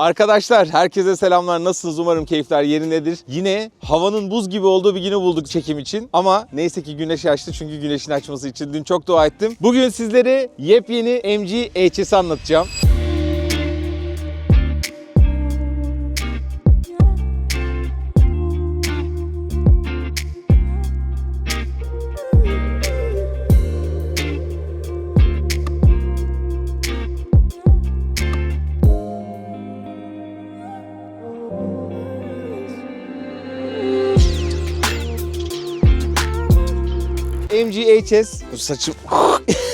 Arkadaşlar herkese selamlar. Nasılsınız? Umarım keyifler yerindedir. Yine havanın buz gibi olduğu bir günü bulduk çekim için. Ama neyse ki güneş açtı çünkü güneşin açması için dün çok dua ettim. Bugün sizlere yepyeni MG HS'i anlatacağım. MGHS Dur saçım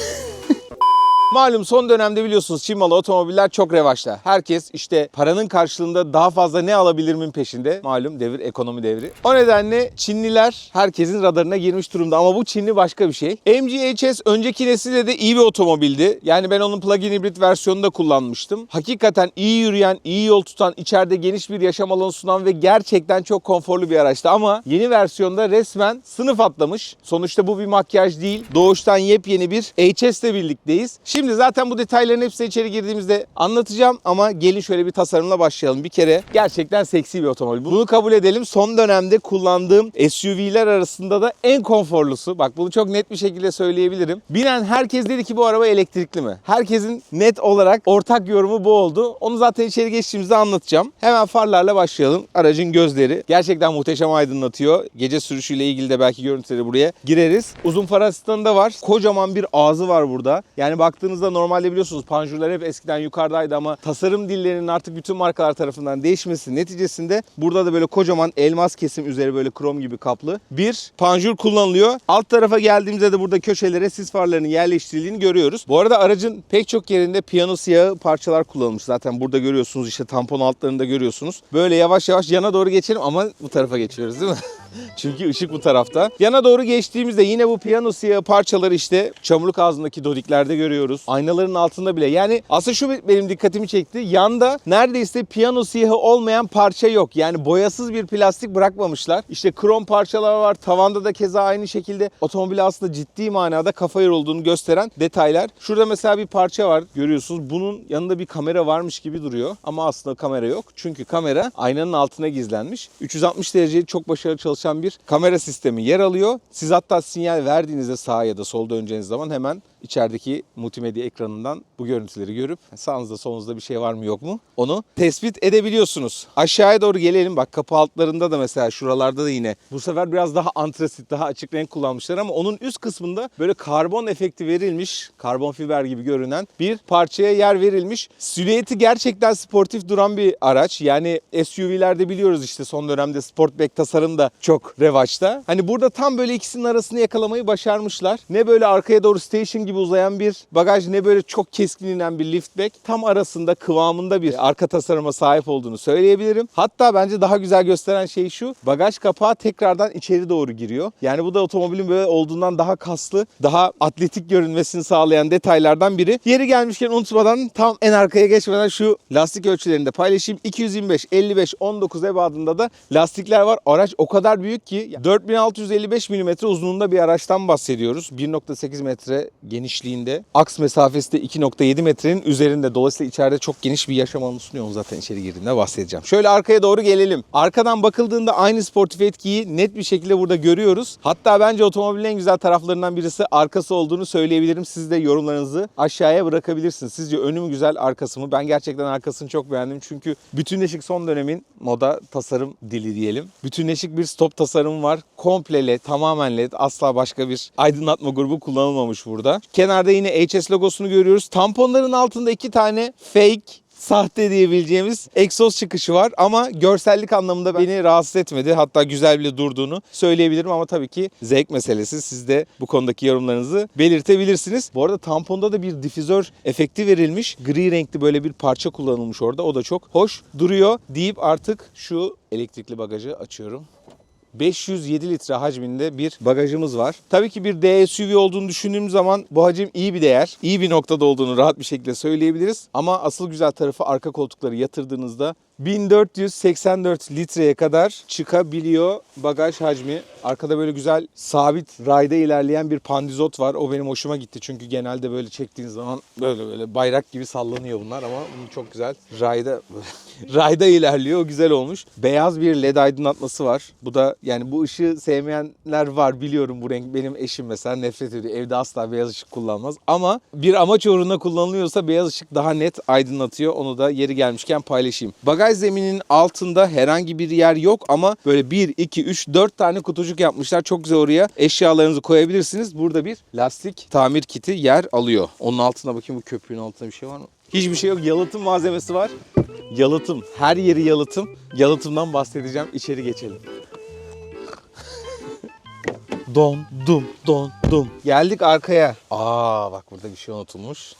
Malum son dönemde biliyorsunuz Çin malı otomobiller çok revaçta. Herkes işte paranın karşılığında daha fazla ne alabilirimin peşinde. Malum devir ekonomi devri. O nedenle Çinliler herkesin radarına girmiş durumda ama bu Çinli başka bir şey. MG HS önceki nesilde de iyi bir otomobildi. Yani ben onun plug-in hibrit versiyonunu da kullanmıştım. Hakikaten iyi yürüyen, iyi yol tutan, içeride geniş bir yaşam alanı sunan ve gerçekten çok konforlu bir araçtı. Ama yeni versiyonda resmen sınıf atlamış. Sonuçta bu bir makyaj değil. Doğuştan yepyeni bir HS ile birlikteyiz. Şimdi zaten bu detayların hepsine içeri girdiğimizde anlatacağım ama gelin şöyle bir tasarımla başlayalım. Bir kere gerçekten seksi bir otomobil. Bunu kabul edelim. Son dönemde kullandığım SUV'ler arasında da en konforlusu. Bak bunu çok net bir şekilde söyleyebilirim. Binen herkes dedi ki bu araba elektrikli mi? Herkesin net olarak ortak yorumu bu oldu. Onu zaten içeri geçtiğimizde anlatacağım. Hemen farlarla başlayalım. Aracın gözleri gerçekten muhteşem aydınlatıyor. Gece sürüşüyle ilgili de belki görüntüleri buraya gireriz. Uzun far asistanı da var. Kocaman bir ağzı var burada. Yani baktığınızda normalde biliyorsunuz panjurlar hep eskiden yukarıdaydı ama tasarım dillerinin artık bütün markalar tarafından değişmesi neticesinde burada da böyle kocaman elmas kesim üzeri böyle krom gibi kaplı bir panjur kullanılıyor. Alt tarafa geldiğimizde de burada köşelere sis farlarının yerleştirildiğini görüyoruz. Bu arada aracın pek çok yerinde piyano siyahı parçalar kullanılmış. Zaten burada görüyorsunuz işte tampon altlarında görüyorsunuz. Böyle yavaş yavaş yana doğru geçelim ama bu tarafa geçiyoruz değil mi? Çünkü ışık bu tarafta. Yana doğru geçtiğimizde yine bu piyano siyahı parçaları işte çamurluk ağzındaki dodiklerde görüyoruz. Aynaların altında bile. Yani aslında şu benim dikkatimi çekti. Yanda neredeyse piyano siyahı olmayan parça yok. Yani boyasız bir plastik bırakmamışlar. İşte krom parçalar var. Tavanda da keza aynı şekilde otomobil aslında ciddi manada kafa yorulduğunu gösteren detaylar. Şurada mesela bir parça var görüyorsunuz. Bunun yanında bir kamera varmış gibi duruyor. Ama aslında kamera yok. Çünkü kamera aynanın altına gizlenmiş. 360 derece çok başarılı çalışan bir kamera sistemi yer alıyor. Siz hatta sinyal verdiğinizde sağa ya da solda döneceğiniz zaman hemen içerideki multimedya ekranından bu görüntüleri görüp sağınızda solunuzda bir şey var mı yok mu onu tespit edebiliyorsunuz. Aşağıya doğru gelelim bak kapı altlarında da mesela şuralarda da yine bu sefer biraz daha antrasit daha açık renk kullanmışlar ama onun üst kısmında böyle karbon efekti verilmiş karbon fiber gibi görünen bir parçaya yer verilmiş. Silüeti gerçekten sportif duran bir araç yani SUV'lerde biliyoruz işte son dönemde Sportback tasarım da çok revaçta. Hani burada tam böyle ikisinin arasını yakalamayı başarmışlar. Ne böyle arkaya doğru station gibi uzayan bir bagaj ne böyle çok keskin inen bir liftback. Tam arasında kıvamında bir arka tasarıma sahip olduğunu söyleyebilirim. Hatta bence daha güzel gösteren şey şu. Bagaj kapağı tekrardan içeri doğru giriyor. Yani bu da otomobilin böyle olduğundan daha kaslı, daha atletik görünmesini sağlayan detaylardan biri. Yeri gelmişken unutmadan tam en arkaya geçmeden şu lastik ölçülerini de paylaşayım. 225, 55, 19 ebadında da lastikler var. Araç o kadar büyük ki 4655 mm uzunluğunda bir araçtan bahsediyoruz. 1.8 metre genişliğinde. Aks mesafesi de 2.7 metrenin üzerinde. Dolayısıyla içeride çok geniş bir yaşam alanı sunuyor. Onu zaten içeri girdiğimde bahsedeceğim. Şöyle arkaya doğru gelelim. Arkadan bakıldığında aynı sportif etkiyi net bir şekilde burada görüyoruz. Hatta bence otomobilin en güzel taraflarından birisi arkası olduğunu söyleyebilirim. Siz de yorumlarınızı aşağıya bırakabilirsiniz. Sizce önü mü güzel arkası mı? Ben gerçekten arkasını çok beğendim. Çünkü bütünleşik son dönemin moda tasarım dili diyelim. Bütünleşik bir stop tasarımı var. Komple led, tamamen led. Asla başka bir aydınlatma grubu kullanılmamış burada. Kenarda yine HS logosunu görüyoruz. Tamponların altında iki tane fake sahte diyebileceğimiz egzoz çıkışı var ama görsellik anlamında beni rahatsız etmedi. Hatta güzel bile durduğunu söyleyebilirim ama tabii ki zevk meselesi. Siz de bu konudaki yorumlarınızı belirtebilirsiniz. Bu arada tamponda da bir difüzör efekti verilmiş. Gri renkli böyle bir parça kullanılmış orada. O da çok hoş duruyor deyip artık şu elektrikli bagajı açıyorum. 507 litre hacminde bir bagajımız var. Tabii ki bir DSUV olduğunu düşündüğüm zaman bu hacim iyi bir değer. iyi bir noktada olduğunu rahat bir şekilde söyleyebiliriz. Ama asıl güzel tarafı arka koltukları yatırdığınızda 1484 litreye kadar çıkabiliyor bagaj hacmi. Arkada böyle güzel sabit rayda ilerleyen bir pandizot var. O benim hoşuma gitti. Çünkü genelde böyle çektiğiniz zaman böyle böyle bayrak gibi sallanıyor bunlar ama bunun çok güzel rayda rayda ilerliyor. O güzel olmuş. Beyaz bir led aydınlatması var. Bu da yani bu ışığı sevmeyenler var biliyorum bu renk. Benim eşim mesela nefret ediyor. Evde asla beyaz ışık kullanmaz. Ama bir amaç uğruna kullanılıyorsa beyaz ışık daha net aydınlatıyor. Onu da yeri gelmişken paylaşayım. Bagaj zemininin altında herhangi bir yer yok ama böyle 1, 2, 3, 4 tane kutucuk yapmışlar. Çok güzel oraya eşyalarınızı koyabilirsiniz. Burada bir lastik tamir kiti yer alıyor. Onun altına bakayım bu köpüğün altında bir şey var mı? Hiçbir şey yok. Yalıtım malzemesi var. Yalıtım. Her yeri yalıtım. Yalıtımdan bahsedeceğim. İçeri geçelim. Don, dum, don, dum. Geldik arkaya. Aa bak burada bir şey unutulmuş.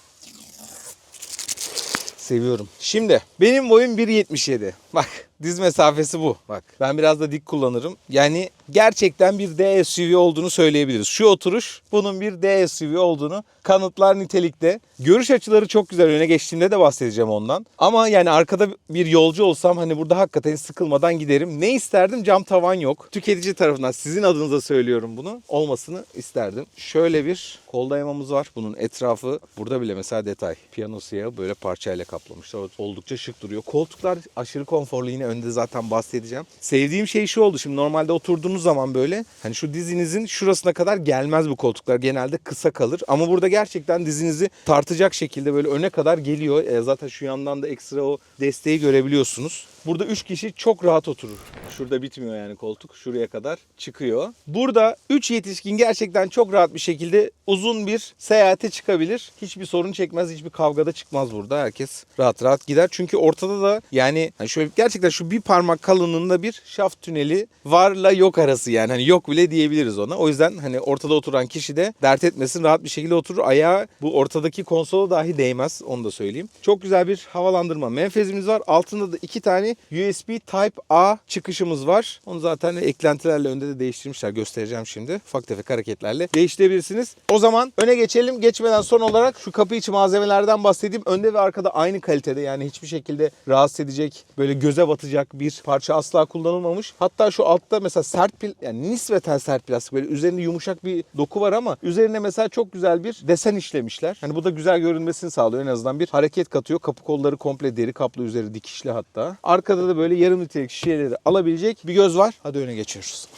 Seviyorum. Şimdi benim boyum 1.77. Bak diz mesafesi bu. Bak ben biraz da dik kullanırım. Yani gerçekten bir D SUV olduğunu söyleyebiliriz. Şu oturuş bunun bir D SUV olduğunu kanıtlar nitelikte. Görüş açıları çok güzel. Öne geçtiğimde de bahsedeceğim ondan. Ama yani arkada bir yolcu olsam hani burada hakikaten sıkılmadan giderim. Ne isterdim? Cam tavan yok. Tüketici tarafından sizin adınıza söylüyorum bunu. Olmasını isterdim. Şöyle bir kol dayamamız var. Bunun etrafı burada bile mesela detay. Piyano siyahı böyle parçayla kaplamışlar. Oldukça şık duruyor. Koltuklar aşırı konforlu. Yine önde zaten bahsedeceğim. Sevdiğim şey şu oldu. Şimdi normalde oturduğunuz zaman böyle hani şu dizinizin şurasına kadar gelmez bu koltuklar. Genelde kısa kalır. Ama burada gerçekten dizinizi tartacak şekilde böyle öne kadar geliyor. E, zaten şu yandan da ekstra o desteği görebiliyorsunuz. Burada 3 kişi çok rahat oturur. Şurada bitmiyor yani koltuk. Şuraya kadar çıkıyor. Burada 3 yetişkin gerçekten çok rahat bir şekilde uzun bir seyahate çıkabilir. Hiçbir sorun çekmez. Hiçbir kavgada çıkmaz burada. Herkes rahat rahat gider. Çünkü ortada da yani hani şöyle gerçekten şu bir parmak kalınlığında bir şaft tüneli varla yok arası yani. Hani yok bile diyebiliriz ona. O yüzden hani ortada oturan kişi de dert etmesin. Rahat bir şekilde oturur. Ayağı bu ortadaki konsola dahi değmez. Onu da söyleyeyim. Çok güzel bir havalandırma menfezimiz var. Altında da iki tane USB Type A çıkışımız var. Onu zaten eklentilerle önde de değiştirmişler. Göstereceğim şimdi. Ufak tefek hareketlerle değiştirebilirsiniz. O zaman öne geçelim. Geçmeden son olarak şu kapı içi malzemelerden bahsedeyim. Önde ve arkada aynı kalitede. Yani hiçbir şekilde rahatsız edecek, böyle göze batacak bir parça asla kullanılmamış. Hatta şu altta mesela sert pil, yani nispeten sert plastik. Böyle üzerinde yumuşak bir doku var ama üzerine mesela çok güzel bir desen işlemişler. Hani bu da güzel görünmesini sağlıyor. En azından bir hareket katıyor. Kapı kolları komple deri kaplı üzeri dikişli hatta. Arkada da böyle yarım litrelik şişeleri alabilecek bir göz var. Hadi öne geçiyoruz.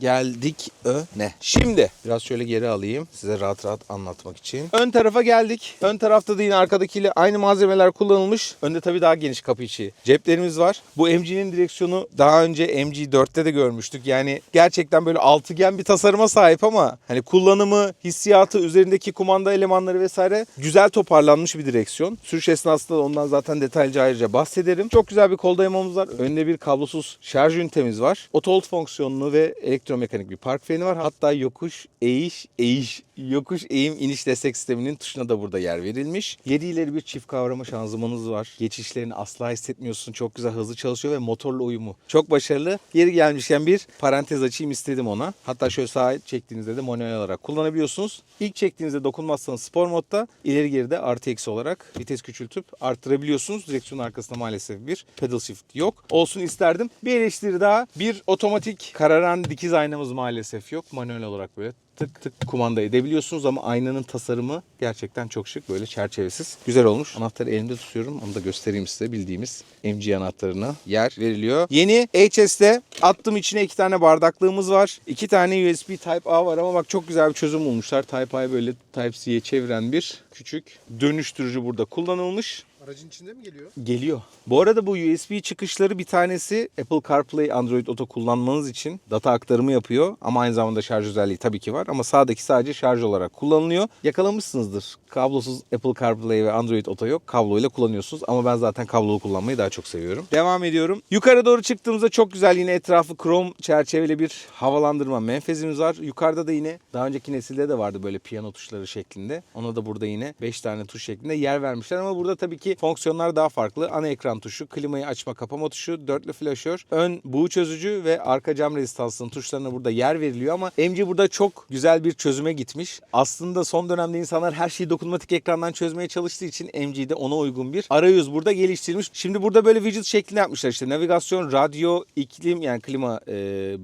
Geldik öne. Şimdi biraz şöyle geri alayım size rahat rahat anlatmak için. Ön tarafa geldik. Ön tarafta da yine arkadakiyle aynı malzemeler kullanılmış. Önde tabii daha geniş kapı içi ceplerimiz var. Bu MG'nin direksiyonu daha önce MG4'te de görmüştük. Yani gerçekten böyle altıgen bir tasarıma sahip ama hani kullanımı, hissiyatı, üzerindeki kumanda elemanları vesaire güzel toparlanmış bir direksiyon. Sürüş esnasında da ondan zaten detaylıca ayrıca bahsederim. Çok güzel bir kol dayamamız var. Önde bir kablosuz şarj ünitemiz var. Auto hold fonksiyonlu ve elektromekanik bir park freni var. Hatta yokuş, eğiş, eğiş, yokuş, eğim, iniş destek sisteminin tuşuna da burada yer verilmiş. 7 ileri bir çift kavrama şanzımanınız var. Geçişlerini asla hissetmiyorsun. Çok güzel hızlı çalışıyor ve motorla uyumu. Çok başarılı. Yeri gelmişken bir parantez açayım istedim ona. Hatta şöyle sağa çektiğinizde de manuel olarak kullanabiliyorsunuz. İlk çektiğinizde dokunmazsanız spor modda ileri geride artı eksi olarak vites küçültüp arttırabiliyorsunuz. Direksiyonun arkasında maalesef bir pedal shift yok. Olsun isterdim. Bir eleştiri daha. Bir otomatik kararan dikiz aynamız maalesef yok. Manuel olarak böyle tık tık kumanda edebiliyorsunuz ama aynanın tasarımı gerçekten çok şık. Böyle çerçevesiz. Güzel olmuş. Anahtarı elimde tutuyorum. Onu da göstereyim size. Bildiğimiz MG anahtarına yer veriliyor. Yeni HS'de attım içine iki tane bardaklığımız var. İki tane USB Type A var ama bak çok güzel bir çözüm bulmuşlar. Type A'yı böyle Type C'ye çeviren bir küçük dönüştürücü burada kullanılmış. Aracın içinde mi geliyor? Geliyor. Bu arada bu USB çıkışları bir tanesi Apple CarPlay, Android Auto kullanmanız için data aktarımı yapıyor. Ama aynı zamanda şarj özelliği tabii ki var. Ama sağdaki sadece şarj olarak kullanılıyor. Yakalamışsınızdır. Kablosuz Apple CarPlay ve Android Auto yok. Kabloyla kullanıyorsunuz. Ama ben zaten kablolu kullanmayı daha çok seviyorum. Devam ediyorum. Yukarı doğru çıktığımızda çok güzel yine etrafı krom çerçeveli bir havalandırma menfezimiz var. Yukarıda da yine daha önceki nesilde de vardı böyle piyano tuşları şeklinde. Ona da burada yine 5 tane tuş şeklinde yer vermişler. Ama burada tabii ki fonksiyonlar daha farklı. Ana ekran tuşu, klimayı açma kapama tuşu, dörtlü flaşör, ön buğu çözücü ve arka cam rezistansının tuşlarına burada yer veriliyor ama MG burada çok güzel bir çözüme gitmiş. Aslında son dönemde insanlar her şeyi dokunmatik ekrandan çözmeye çalıştığı için MG'de ona uygun bir arayüz burada geliştirilmiş. Şimdi burada böyle widget şeklinde yapmışlar işte navigasyon, radyo, iklim yani klima e,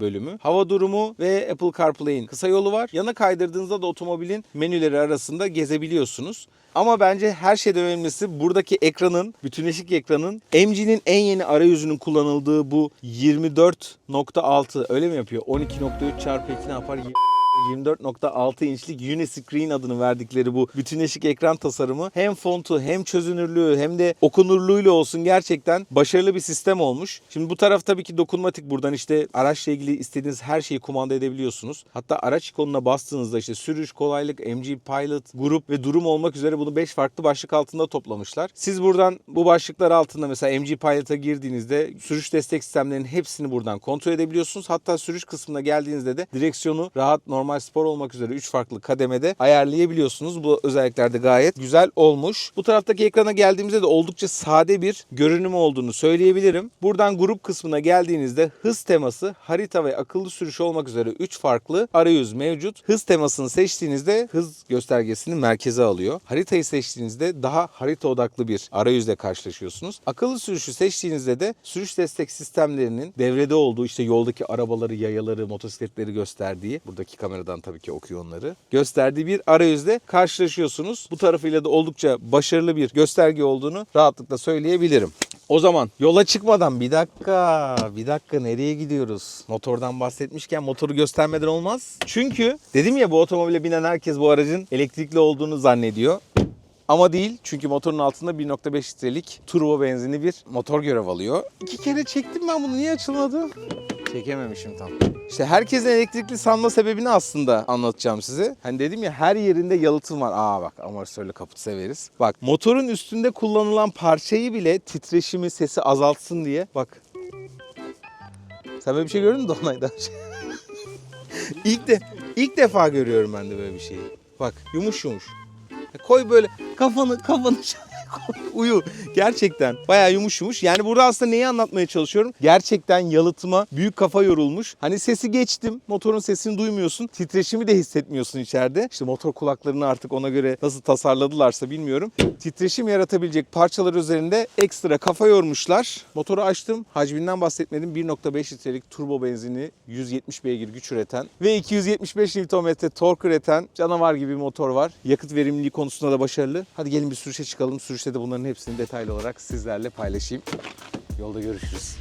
bölümü, hava durumu ve Apple CarPlay'in kısa yolu var. Yana kaydırdığınızda da otomobilin menüleri arasında gezebiliyorsunuz. Ama bence her şeyden önemlisi buradaki ekranın, bütünleşik ekranın MG'nin en yeni arayüzünün kullanıldığı bu 24.6 öyle mi yapıyor? 12.3 çarpı 2 ne yapar? 24.6 inçlik Uniscreen adını verdikleri bu bütünleşik ekran tasarımı hem fontu hem çözünürlüğü hem de okunurluğuyla olsun gerçekten başarılı bir sistem olmuş. Şimdi bu taraf tabii ki dokunmatik buradan işte araçla ilgili istediğiniz her şeyi kumanda edebiliyorsunuz. Hatta araç ikonuna bastığınızda işte sürüş, kolaylık, MG Pilot, grup ve durum olmak üzere bunu 5 farklı başlık altında toplamışlar. Siz buradan bu başlıklar altında mesela MG Pilot'a girdiğinizde sürüş destek sistemlerinin hepsini buradan kontrol edebiliyorsunuz. Hatta sürüş kısmına geldiğinizde de direksiyonu rahat normal spor olmak üzere 3 farklı kademede ayarlayabiliyorsunuz. Bu özellikler de gayet güzel olmuş. Bu taraftaki ekrana geldiğimizde de oldukça sade bir görünüm olduğunu söyleyebilirim. Buradan grup kısmına geldiğinizde hız teması, harita ve akıllı sürüş olmak üzere 3 farklı arayüz mevcut. Hız temasını seçtiğinizde hız göstergesini merkeze alıyor. Haritayı seçtiğinizde daha harita odaklı bir arayüzle karşılaşıyorsunuz. Akıllı sürüşü seçtiğinizde de sürüş destek sistemlerinin devrede olduğu işte yoldaki arabaları, yayaları, motosikletleri gösterdiği buradaki kameradan tabii ki okuyor onları. Gösterdiği bir arayüzle karşılaşıyorsunuz. Bu tarafıyla da oldukça başarılı bir gösterge olduğunu rahatlıkla söyleyebilirim. O zaman yola çıkmadan bir dakika, bir dakika nereye gidiyoruz? Motordan bahsetmişken motoru göstermeden olmaz. Çünkü dedim ya bu otomobile binen herkes bu aracın elektrikli olduğunu zannediyor. Ama değil çünkü motorun altında 1.5 litrelik turbo benzinli bir motor görev alıyor. İki kere çektim ben bunu niye açılmadı? Çekememişim tam. İşte herkesin elektrikli sanma sebebini aslında anlatacağım size. Hani dedim ya her yerinde yalıtım var. Aa bak amortisörlü kaput severiz. Bak motorun üstünde kullanılan parçayı bile titreşimi sesi azaltsın diye. Bak. Sen böyle bir şey gördün mü Dolunay'da? ilk de ilk defa görüyorum ben de böyle bir şeyi. Bak yumuş yumuş. Koy böyle kafanı kafanı uyu. Gerçekten bayağı yumuş yumuş. Yani burada aslında neyi anlatmaya çalışıyorum? Gerçekten yalıtıma büyük kafa yorulmuş. Hani sesi geçtim. Motorun sesini duymuyorsun. Titreşimi de hissetmiyorsun içeride. İşte motor kulaklarını artık ona göre nasıl tasarladılarsa bilmiyorum. Titreşim yaratabilecek parçalar üzerinde ekstra kafa yormuşlar. Motoru açtım. Hacminden bahsetmedim. 1.5 litrelik turbo benzinli 170 beygir güç üreten ve 275 Nm tork üreten canavar gibi bir motor var. Yakıt verimliliği konusunda da başarılı. Hadi gelin bir sürüşe çıkalım. Sürüşte de bunların hepsini detaylı olarak sizlerle paylaşayım. Yolda görüşürüz.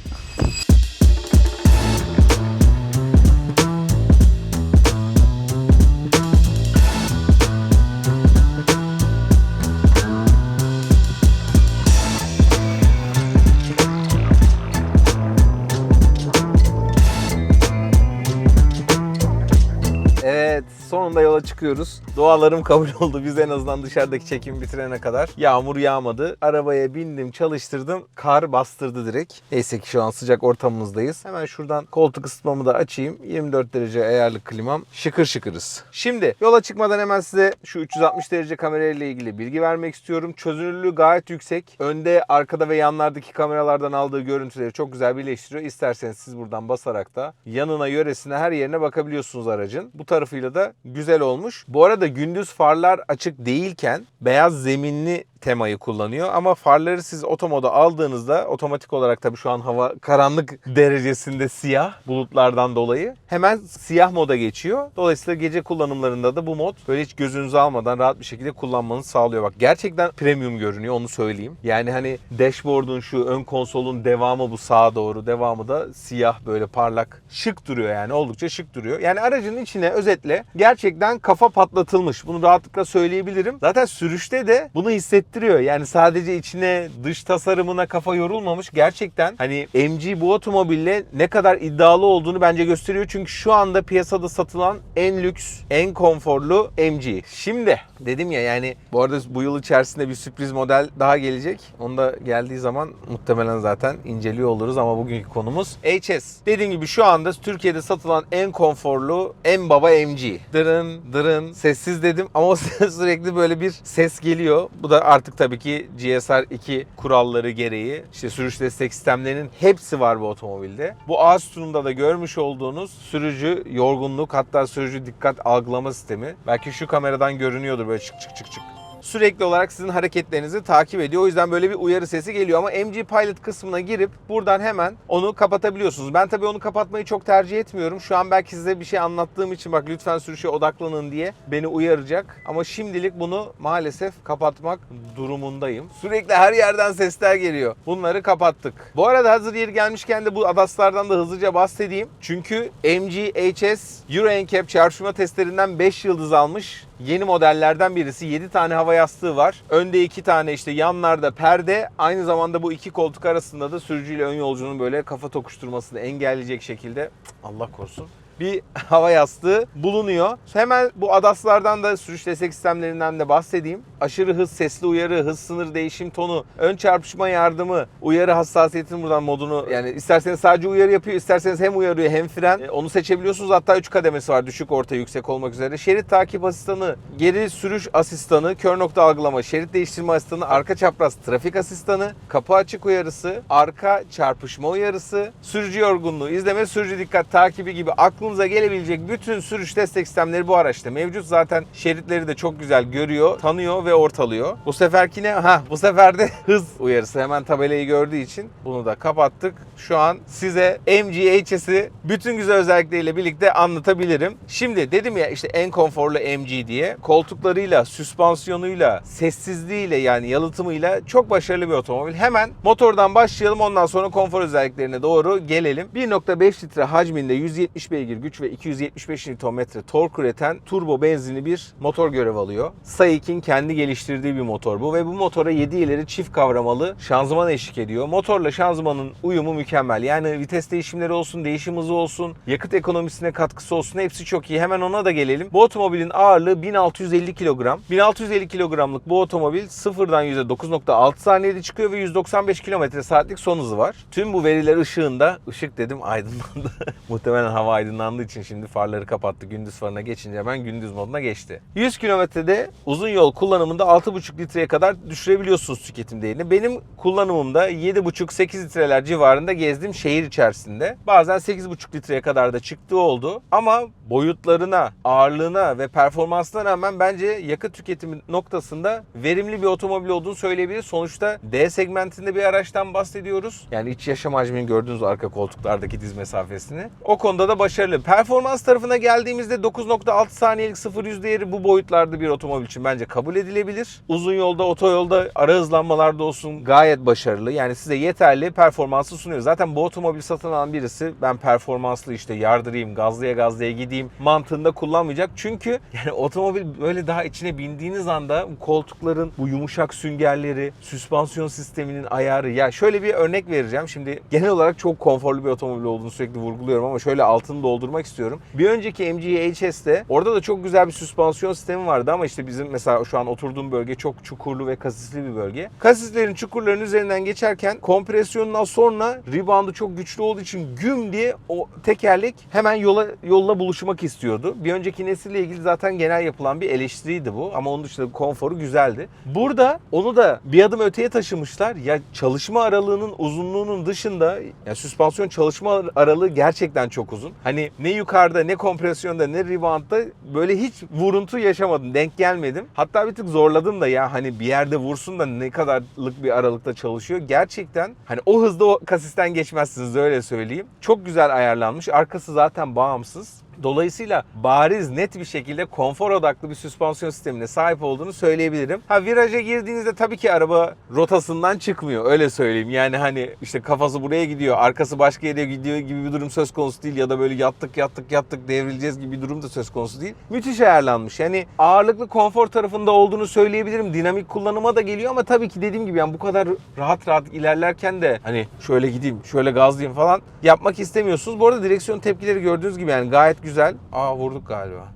Sonunda yola çıkıyoruz. Dualarım kabul oldu. Biz en azından dışarıdaki çekimi bitirene kadar. Yağmur yağmadı. Arabaya bindim çalıştırdım. Kar bastırdı direkt. Neyse ki şu an sıcak ortamımızdayız. Hemen şuradan koltuk ısıtmamı da açayım. 24 derece ayarlı klimam. Şıkır şıkırız. Şimdi yola çıkmadan hemen size şu 360 derece kamerayla ilgili bilgi vermek istiyorum. Çözünürlüğü gayet yüksek. Önde, arkada ve yanlardaki kameralardan aldığı görüntüleri çok güzel birleştiriyor. İsterseniz siz buradan basarak da yanına, yöresine, her yerine bakabiliyorsunuz aracın. Bu tarafıyla da güzel olmuş. Bu arada gündüz farlar açık değilken beyaz zeminli temayı kullanıyor ama farları siz otomoda aldığınızda otomatik olarak tabii şu an hava karanlık derecesinde siyah bulutlardan dolayı hemen siyah moda geçiyor. Dolayısıyla gece kullanımlarında da bu mod böyle hiç gözünüzü almadan rahat bir şekilde kullanmanızı sağlıyor. Bak gerçekten premium görünüyor onu söyleyeyim. Yani hani dashboard'un şu ön konsolun devamı bu sağa doğru devamı da siyah böyle parlak şık duruyor yani oldukça şık duruyor. Yani aracın içine özetle gerçekten kafa patlatılmış. Bunu rahatlıkla söyleyebilirim. Zaten sürüşte de bunu hissettiriyor. Yani sadece içine dış tasarımına kafa yorulmamış. Gerçekten hani MG bu otomobille ne kadar iddialı olduğunu bence gösteriyor. Çünkü şu anda piyasada satılan en lüks, en konforlu MG. Şimdi dedim ya yani bu arada bu yıl içerisinde bir sürpriz model daha gelecek. Onu da geldiği zaman muhtemelen zaten inceliyor oluruz ama bugünkü konumuz HS. Dediğim gibi şu anda Türkiye'de satılan en konforlu, en baba MG. Dırın dırın sessiz dedim ama sürekli böyle bir ses geliyor. Bu da artık Artık tabii ki GSR 2 kuralları gereği işte sürüş destek sistemlerinin hepsi var bu otomobilde. Bu ağ sütununda da görmüş olduğunuz sürücü yorgunluk hatta sürücü dikkat algılama sistemi. Belki şu kameradan görünüyordur böyle çık çık çık çık sürekli olarak sizin hareketlerinizi takip ediyor. O yüzden böyle bir uyarı sesi geliyor ama MG Pilot kısmına girip buradan hemen onu kapatabiliyorsunuz. Ben tabii onu kapatmayı çok tercih etmiyorum. Şu an belki size bir şey anlattığım için bak lütfen sürüşe odaklanın diye beni uyaracak. Ama şimdilik bunu maalesef kapatmak durumundayım. Sürekli her yerden sesler geliyor. Bunları kapattık. Bu arada hazır yeri gelmişken de bu adaslardan da hızlıca bahsedeyim. Çünkü MG HS Euro NCAP çarpışma testlerinden 5 yıldız almış yeni modellerden birisi. 7 tane hava yastığı var. Önde 2 tane işte yanlarda perde. Aynı zamanda bu iki koltuk arasında da sürücüyle ön yolcunun böyle kafa tokuşturmasını engelleyecek şekilde Allah korusun bir hava yastığı bulunuyor. Hemen bu adaslardan da sürüş destek sistemlerinden de bahsedeyim. Aşırı hız, sesli uyarı, hız sınır değişim tonu, ön çarpışma yardımı, uyarı hassasiyetinin buradan modunu yani isterseniz sadece uyarı yapıyor, isterseniz hem uyarıyor hem fren. E, Onu seçebiliyorsunuz. Hatta 3 kademesi var. Düşük, orta, yüksek olmak üzere. Şerit takip asistanı, geri sürüş asistanı, kör nokta algılama, şerit değiştirme asistanı, arka çapraz trafik asistanı, kapı açık uyarısı, arka çarpışma uyarısı, sürücü yorgunluğu, izleme, sürücü dikkat takibi gibi aklınıza gelebilecek bütün sürüş destek sistemleri bu araçta mevcut. Zaten şeritleri de çok güzel görüyor, tanıyor ve ortalıyor. Bu seferkine ha bu sefer de hız uyarısı hemen tabelayı gördüğü için bunu da kapattık. Şu an size MG HS'i bütün güzel özellikleriyle birlikte anlatabilirim. Şimdi dedim ya işte en konforlu MG diye koltuklarıyla, süspansiyonuyla, sessizliğiyle yani yalıtımıyla çok başarılı bir otomobil. Hemen motordan başlayalım ondan sonra konfor özelliklerine doğru gelelim. 1.5 litre hacminde 170 beygir güç ve 275 Nm tork üreten turbo benzinli bir motor görev alıyor. Saik'in kendi geliştirdiği bir motor bu ve bu motora 7 ileri çift kavramalı şanzıman eşlik ediyor. Motorla şanzımanın uyumu mükemmel. Yani vites değişimleri olsun, değişim hızı olsun, yakıt ekonomisine katkısı olsun hepsi çok iyi. Hemen ona da gelelim. Bu otomobilin ağırlığı 1650 kilogram. 1650 kilogramlık bu otomobil sıfırdan %9.6 saniyede çıkıyor ve 195 km saatlik son hızı var. Tüm bu veriler ışığında, ışık dedim aydınlandı. Muhtemelen hava aydınlandığı için şimdi farları kapattı. Gündüz farına geçince hemen gündüz moduna geçti. 100 kilometrede uzun yol kullanımında 6,5 litreye kadar düşürebiliyorsunuz tüketim değerini. Benim kullanımımda 7,5-8 litreler civarında gezdim şehir içerisinde. Bazen 8,5 litreye kadar da çıktığı oldu. Ama boyutlarına, ağırlığına ve performansına rağmen bence yakıt tüketimi noktasında verimli bir otomobil olduğunu söyleyebiliriz. Sonuçta D segmentinde bir araçtan bahsediyoruz. Yani iç yaşam hacmini gördüğünüz arka koltuklardaki diz mesafesini. O konuda da başarılı. Performans tarafına geldiğimizde 9.6 saniyelik 0-100 değeri bu boyutlarda bir otomobil için bence kabul edilebilir. Uzun yolda, otoyolda, ara hızlanmalarda olsun gayet başarılı. Yani size yeterli performansı sunuyor. Zaten bu otomobil satın alan birisi ben performanslı işte yardırayım, gazlıya gazlıya gideyim mantığında kullanmayacak. Çünkü yani otomobil böyle daha içine bindiğiniz anda koltukların bu yumuşak süngerleri, süspansiyon sisteminin ayarı. Ya şöyle bir örnek vereceğim. Şimdi genel olarak çok konforlu bir otomobil olduğunu sürekli vurguluyorum ama şöyle altını doldurmak istiyorum. Bir önceki MG HS'te orada da çok güzel bir süspansiyon sistemi vardı ama işte bizim mesela şu an oturduğum bölge çok çukurlu ve kasisli bir bölge. Kasislerin çukurların üzerinden geçerken kompresyondan sonra reboundu çok güçlü olduğu için güm diye o tekerlek hemen yola yolla buluşmak istiyordu. Bir önceki nesille ilgili zaten genel yapılan bir eleştiriydi bu ama onun dışında konforu güzeldi. Burada onu da bir adım öteye taşımışlar. Ya çalışma aralığının uzunluğunun dışında ya süspansiyon çalışma aralığı gerçekten çok uzun. Hani ne yukarıda ne kompresyonda ne reboundda böyle hiç vuruntu yaşamadım. Denk gelmedim. Hatta bir tık zorladım da ya hani bir yerde vursun da ne kadarlık bir aralıkta çalışıyor. Gerçekten hani o hızda o kasisten geçmezsiniz öyle söyleyeyim. Çok güzel ayarlanmış. Arkası zaten bağımsız. Dolayısıyla bariz net bir şekilde konfor odaklı bir süspansiyon sistemine sahip olduğunu söyleyebilirim. Ha viraja girdiğinizde tabii ki araba rotasından çıkmıyor öyle söyleyeyim. Yani hani işte kafası buraya gidiyor, arkası başka yere gidiyor gibi bir durum söz konusu değil ya da böyle yattık yattık yattık devrileceğiz gibi bir durum da söz konusu değil. Müthiş ayarlanmış. Yani ağırlıklı konfor tarafında olduğunu söyleyebilirim. Dinamik kullanıma da geliyor ama tabii ki dediğim gibi yani bu kadar rahat rahat ilerlerken de hani şöyle gideyim, şöyle gazlayayım falan yapmak istemiyorsunuz. Bu arada direksiyon tepkileri gördüğünüz gibi yani gayet güzel. Aa vurduk galiba.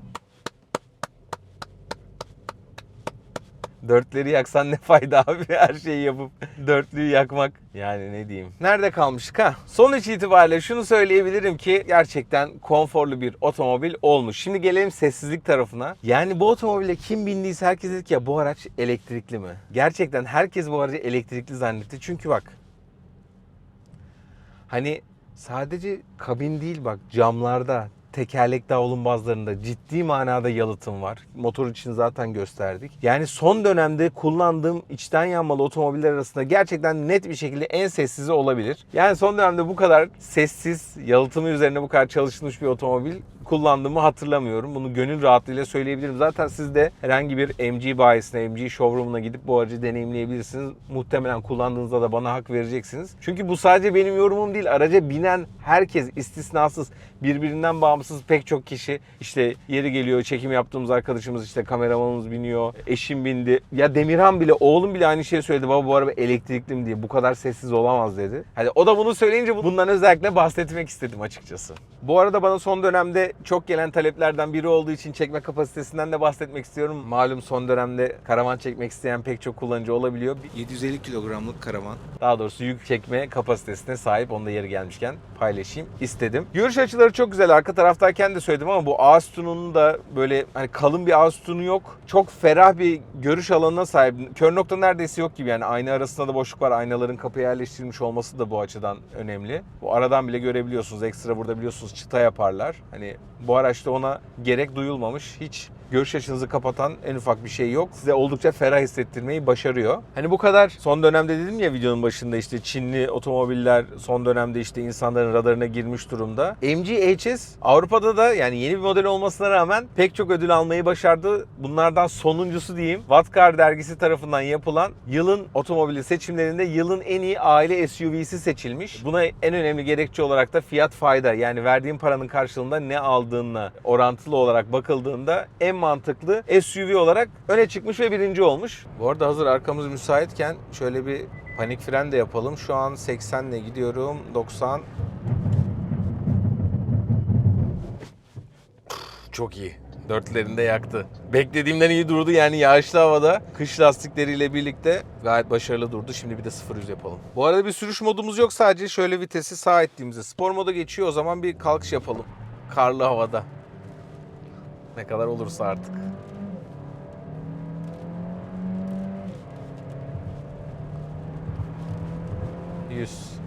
Dörtleri yaksan ne fayda abi her şeyi yapıp dörtlüyü yakmak. Yani ne diyeyim. Nerede kalmıştık ha? Sonuç itibariyle şunu söyleyebilirim ki gerçekten konforlu bir otomobil olmuş. Şimdi gelelim sessizlik tarafına. Yani bu otomobile kim bindiyse herkes dedi ki ya bu araç elektrikli mi? Gerçekten herkes bu aracı elektrikli zannetti. Çünkü bak Hani sadece kabin değil bak camlarda, tekerlek davlumbazlarında ciddi manada yalıtım var. Motor için zaten gösterdik. Yani son dönemde kullandığım içten yanmalı otomobiller arasında gerçekten net bir şekilde en sessizi olabilir. Yani son dönemde bu kadar sessiz, yalıtımı üzerine bu kadar çalışılmış bir otomobil kullandığımı hatırlamıyorum. Bunu gönül rahatlığıyla söyleyebilirim. Zaten siz de herhangi bir MG bayisine, MG showroom'una gidip bu aracı deneyimleyebilirsiniz. Muhtemelen kullandığınızda da bana hak vereceksiniz. Çünkü bu sadece benim yorumum değil. Araca binen herkes istisnasız birbirinden bağımsız pek çok kişi işte yeri geliyor çekim yaptığımız arkadaşımız işte kameramanımız biniyor, eşim bindi. Ya Demirhan bile oğlum bile aynı şeyi söyledi. Baba bu araba elektrikli mi diye bu kadar sessiz olamaz dedi. Hani o da bunu söyleyince bundan özellikle bahsetmek istedim açıkçası. Bu arada bana son dönemde çok gelen taleplerden biri olduğu için çekme kapasitesinden de bahsetmek istiyorum. Malum son dönemde karavan çekmek isteyen pek çok kullanıcı olabiliyor. 750 kilogramlık karavan. Daha doğrusu yük çekme kapasitesine sahip. Onu da yeri gelmişken paylaşayım istedim. Görüş açıları çok güzel. Arka taraftayken de söyledim ama bu ağız da böyle hani kalın bir ağız yok. Çok ferah bir görüş alanına sahip. Kör nokta neredeyse yok gibi yani. Ayna arasında da boşluk var. Aynaların kapıya yerleştirilmiş olması da bu açıdan önemli. Bu aradan bile görebiliyorsunuz. Ekstra burada biliyorsunuz çıta yaparlar. Hani bu araçta ona gerek duyulmamış. Hiç görüş açınızı kapatan en ufak bir şey yok. Size oldukça ferah hissettirmeyi başarıyor. Hani bu kadar son dönemde dedim ya videonun başında işte Çinli otomobiller son dönemde işte insanların radarına girmiş durumda. MG HS Avrupa'da da yani yeni bir model olmasına rağmen pek çok ödül almayı başardı. Bunlardan sonuncusu diyeyim. Wattcar dergisi tarafından yapılan yılın otomobili seçimlerinde yılın en iyi aile SUV'si seçilmiş. Buna en önemli gerekçe olarak da fiyat fayda yani verdiğin paranın karşılığında ne aldığınla orantılı olarak bakıldığında en mantıklı SUV olarak öne çıkmış ve birinci olmuş. Bu arada hazır arkamız müsaitken şöyle bir panik fren de yapalım. Şu an 80 ile gidiyorum. 90 çok iyi. Dörtlerinde yaktı. Beklediğimden iyi durdu yani yağışlı havada. Kış lastikleriyle birlikte gayet başarılı durdu. Şimdi bir de 0-100 yapalım. Bu arada bir sürüş modumuz yok. Sadece şöyle vitesi sağ ettiğimizde. Spor moda geçiyor o zaman bir kalkış yapalım. Karlı havada. Ne kadar olursa artık. Yüz.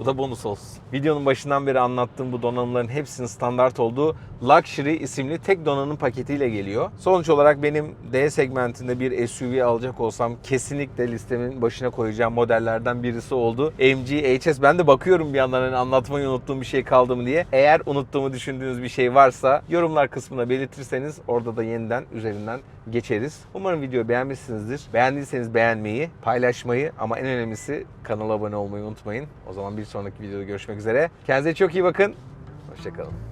Bu da bonus olsun. Videonun başından beri anlattığım bu donanımların hepsinin standart olduğu Luxury isimli tek donanım paketiyle geliyor. Sonuç olarak benim D segmentinde bir SUV alacak olsam kesinlikle listemin başına koyacağım modellerden birisi oldu. MG HS. Ben de bakıyorum bir yandan hani anlatmayı unuttuğum bir şey kaldı mı diye. Eğer unuttuğumu düşündüğünüz bir şey varsa yorumlar kısmına belirtirseniz orada da yeniden üzerinden geçeriz. Umarım videoyu beğenmişsinizdir. Beğendiyseniz beğenmeyi, paylaşmayı ama en önemlisi kanala abone olmayı unutmayın. O zaman bir sonraki videoda görüşmek üzere. Kendinize çok iyi bakın. Hoşçakalın.